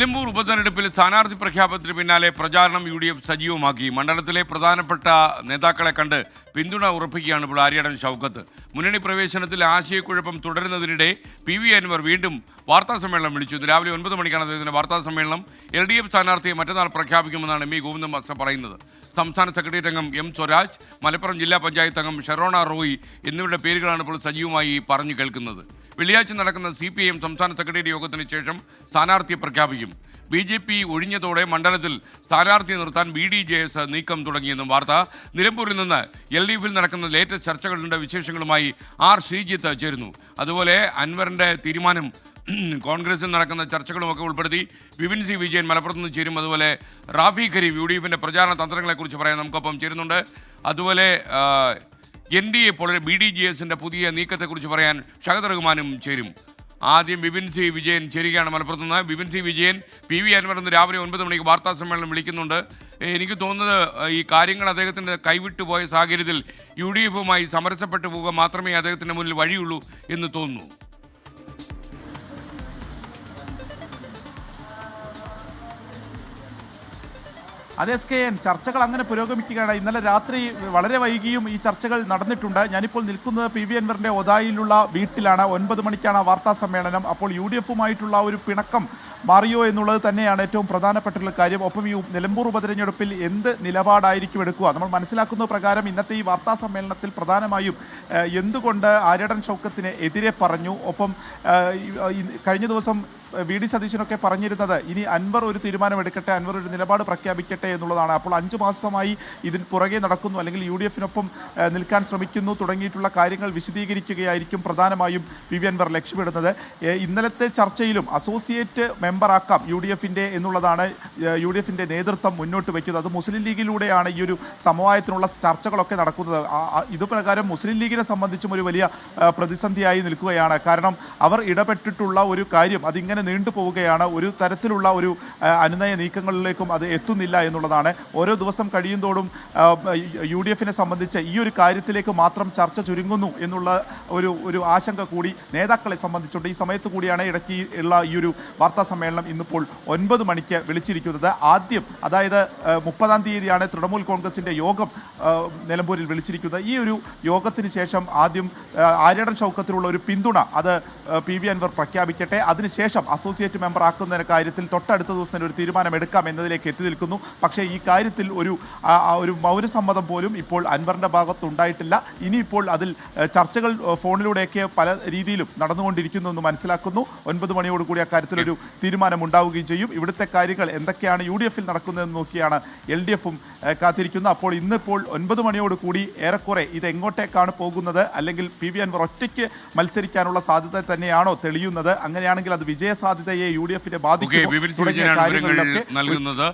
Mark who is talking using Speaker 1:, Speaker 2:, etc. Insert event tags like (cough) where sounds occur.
Speaker 1: നിലമ്പൂർ ഉപതെരഞ്ഞെടുപ്പിൽ സ്ഥാനാർത്ഥി പ്രഖ്യാപനത്തിന് പിന്നാലെ പ്രചാരണം യു ഡി എഫ് സജീവമാക്കി. മണ്ഡലത്തിലെ പ്രധാനപ്പെട്ട നേതാക്കളെ കണ്ട് പിന്തുണ ഉറപ്പിക്കുകയാണ് ഇപ്പോൾ ആര്യാടൻ ഷൗക്കത്ത്. മുന്നണി പ്രവേശനത്തിൽ ആശയക്കുഴപ്പം തുടരുന്നതിനിടെ പി വി അൻവർ വീണ്ടും വാർത്താ സമ്മേളനം വിളിച്ചു. ഇന്ന് രാവിലെ ഒൻപത് മണിക്കാണ് അദ്ദേഹത്തിന്റെ വാർത്താ സമ്മേളനം. എൽ ഡി എഫ് സ്ഥാനാർത്ഥിയെ മറ്റന്നാൾ പ്രഖ്യാപിക്കുമെന്നാണ് എം ഇ ഗോവിന്ദൻ മാസ്റ്റർ പറയുന്നത്. സംസ്ഥാന സെക്രട്ടേറിയറ്റ് അംഗം എം സ്വരാജ് മലപ്പുറം ജില്ലാ പഞ്ചായത്ത് അംഗം ഷെറോണ റോയി എന്നിവരുടെ പേരുകളാണ് ഇപ്പോൾ സജീവമായി പറഞ്ഞു കേൾക്കുന്നത്. വെള്ളിയാഴ്ച നടക്കുന്ന സി പി ഐ എം സംസ്ഥാന സെക്രട്ടേറിയറ്റ് യോഗത്തിന് ശേഷം സ്ഥാനാർത്ഥിയെ പ്രഖ്യാപിക്കും. ബി ജെ പി ഒഴിഞ്ഞതോടെ മണ്ഡലത്തിൽ സ്ഥാനാർത്ഥിയെ നിർത്താൻ ബി ഡി ജെ എസ് നീക്കം തുടങ്ങിയെന്നും വാർത്ത. നിലമ്പൂരിൽ നിന്ന് എൽ ഡി എഫിൽ നടക്കുന്ന ലേറ്റസ്റ്റ് ചർച്ചകളുടെ വിശേഷങ്ങളുമായി ആർ ശ്രീജിത്ത് ചേരുന്നു. അതുപോലെ അൻവറിന്റെ തീരുമാനം (clears throat) കോൺഗ്രസിൽ നടക്കുന്ന ചർച്ചകളുമൊക്കെ ഉൾപ്പെടുത്തി വിപിൻ സി വിജയൻ മലപ്പുറത്ത് നിന്ന് ചേരും. അതുപോലെ റാഫി കരീം യു ഡി എഫിന്റെ പ്രചാരണ തന്ത്രങ്ങളെക്കുറിച്ച് പറയാൻ നമുക്കൊപ്പം ചേരുന്നുണ്ട്. അതുപോലെ എൻ ഡി എ പോലെ ബി ഡി ജി എസിന്റെ പുതിയ നീക്കത്തെക്കുറിച്ച് പറയാൻ ഷഹദ് റഹ്മാനും ചേരും. ആദ്യം ബിപിൻ സി വിജയൻ ചേരുകയാണ് മലപ്പുറത്ത് നിന്ന്. Bipin C Vijayan P V Anvar ഇന്ന് രാവിലെ ഒൻപത് മണിക്ക് വാർത്താ സമ്മേളനം വിളിക്കുന്നുണ്ട്. എനിക്ക് തോന്നുന്നത് ഈ കാര്യങ്ങൾ അദ്ദേഹത്തിന്റെ കൈവിട്ടു പോയ സാഹചര്യത്തിൽ യു ഡി എഫുമായി സമരസപ്പെട്ടു പോവുക മാത്രമേ അദ്ദേഹത്തിന്റെ മുന്നിൽ വഴിയുള്ളൂ എന്ന് തോന്നുന്നു.
Speaker 2: അതെ എസ് കെ എൻ ചർച്ചകൾ അങ്ങനെ പുരോഗമിക്കുകയാണ്. ഇന്നലെ രാത്രി വളരെ വൈകിയും ഈ ചർച്ചകൾ നടന്നിട്ടുണ്ട്. ഞാനിപ്പോൾ നിൽക്കുന്നത് പി വി അൻവറിന്റെ ഒതായിലുള്ള വീട്ടിലാണ്. ഒൻപത് മണിക്കാണ് വാർത്താ സമ്മേളനം. അപ്പോൾ യു ഡി എഫുമായിട്ടുള്ള ഒരു പിണക്കം മാറിയോ എന്നുള്ളത് തന്നെയാണ് ഏറ്റവും പ്രധാനപ്പെട്ടുള്ള കാര്യം. ഒപ്പം ഈ നിലമ്പൂർ ഉപതെരഞ്ഞെടുപ്പിൽ എന്ത് നിലപാടായിരിക്കും എടുക്കുക? നമ്മൾ മനസ്സിലാക്കുന്ന പ്രകാരം ഇന്നത്തെ ഈ വാർത്താ സമ്മേളനത്തിൽ പ്രധാനമായും എന്തുകൊണ്ട് ആര്യടൻ ഷൗക്കത്തിന് എതിരെ പറഞ്ഞു? ഒപ്പം കഴിഞ്ഞ ദിവസം വി ഡി സതീശനൊക്കെ പറഞ്ഞിരുന്നത് ഇനി അൻവർ ഒരു തീരുമാനമെടുക്കട്ടെ അൻവർ ഒരു നിലപാട് പ്രഖ്യാപിക്കട്ടെ എന്നുള്ളതാണ്. അപ്പോൾ അഞ്ചു മാസമായി ഇതിന് പുറകെ നടക്കുന്നു അല്ലെങ്കിൽ യു ഡി എഫിനൊപ്പം നിൽക്കാൻ ശ്രമിക്കുന്നു തുടങ്ങിയിട്ടുള്ള കാര്യങ്ങൾ വിശദീകരിക്കുകയായിരിക്കും പ്രധാനമായും പി വി അൻവർ ലക്ഷ്യമിടുന്നത്. ഇന്നലത്തെ ചർച്ചയിലും അസോസിയേറ്റ് മെമ്പറാക്കാം യു ഡി എഫിന്റെ എന്നുള്ളതാണ് യു ഡി എഫിന്റെ നേതൃത്വം മുന്നോട്ട് വയ്ക്കുന്നത്. അത് മുസ്ലിം ലീഗിലൂടെയാണ് ഈ ഒരു സമവായത്തിനുള്ള ചർച്ചകളൊക്കെ നടക്കുന്നത്. ഇത് പ്രകാരം മുസ്ലിം ലീഗിനെ സംബന്ധിച്ചും ഒരു വലിയ പ്രതിസന്ധിയായി നിൽക്കുകയാണ്. കാരണം അവർ ഇടപെട്ടിട്ടുള്ള ഒരു കാര്യം അതിങ്ങനെ നീണ്ടുപോവുകയാണ് ഒരു തരത്തിലുള്ള ഒരു അനുനയ നീക്കങ്ങളിലേക്കും അത് എത്തുന്നില്ല എന്നുള്ളതാണ്. ഓരോ ദിവസം കഴിയുന്തോടും യു ഡി എഫിനെ സംബന്ധിച്ച് ഈ ഒരു കാര്യത്തിലേക്ക് മാത്രം ചർച്ച ചുരുങ്ങുന്നു എന്നുള്ള ഒരു ഒരു ആശങ്ക കൂടി നേതാക്കളെ സംബന്ധിച്ചുണ്ട്. ഈ സമയത്ത് കൂടിയാണ് ഇടയ്ക്ക് ഉള്ള ഈ ഒരു വാർത്താ സമ്മേളനം ഇന്നിപ്പോൾ ഒൻപത് മണിക്ക് വിളിച്ചിരിക്കുന്നത്. ആദ്യം അതായത് മുപ്പതാം തീയതിയാണ് തൃണമൂൽ കോൺഗ്രസിന്റെ യോഗം നിലമ്പൂരിൽ വിളിച്ചിരിക്കുന്നത്. ഈ ഒരു യോഗത്തിന് ശേഷം ആദ്യം ആര്യടൻ ചൗക്കത്തിലുള്ള ഒരു പിന്തുണ അത് പി വി അൻവർ പ്രഖ്യാപിക്കട്ടെ. അതിനുശേഷം അസോസിയേറ്റ് മെമ്പർ ആക്കുന്നതിന് കാര്യത്തിൽ തൊട്ടടുത്ത ദിവസം തന്നെ ഒരു തീരുമാനം എടുക്കാം എന്നതിലേക്ക് എത്തി നിൽക്കുന്നു. പക്ഷേ ഈ കാര്യത്തിൽ ഒരു ഒരു മൗനസമ്മതം പോലും ഇപ്പോൾ അൻവറിന്റെ ഭാഗത്തുണ്ടായിട്ടില്ല ഇനിയിപ്പോൾ അതിൽ ചർച്ചകൾ ഫോണിലൂടെയൊക്കെ പല രീതിയിലും നടന്നുകൊണ്ടിരിക്കുന്നു എന്ന് മനസ്സിലാക്കുന്നു. ഒൻപത് മണിയോടുകൂടി അക്കാര്യത്തിൽ ഒരു തീരുമാനം ഉണ്ടാവുകയും ചെയ്യും. ഇവിടുത്തെ കാര്യങ്ങൾ എന്തൊക്കെയാണ് യു ഡി എഫിൽ നടക്കുന്നതെന്ന് നോക്കിയാണ് എൽ ഡി എഫും കാത്തിരിക്കുന്നത് അപ്പോൾ ഇന്നിപ്പോൾ ഒൻപത് മണിയോട് കൂടി ഏറെക്കുറെ ഇത് എങ്ങോട്ടേക്കാണ് പോകുന്നത്? അല്ലെങ്കിൽ പി വി അൻവർ ഒറ്റയ്ക്ക് മത്സരിക്കാനുള്ള സാധ്യത തന്നെയാണോ തെളിയുന്നത്? അങ്ങനെയാണെങ്കിൽ അത് വിജയ സാധ്യതയെ യു ഡി എഫിനെ
Speaker 1: ഓക്കെ
Speaker 2: ബാധിക്കും
Speaker 1: നൽകുന്നത്.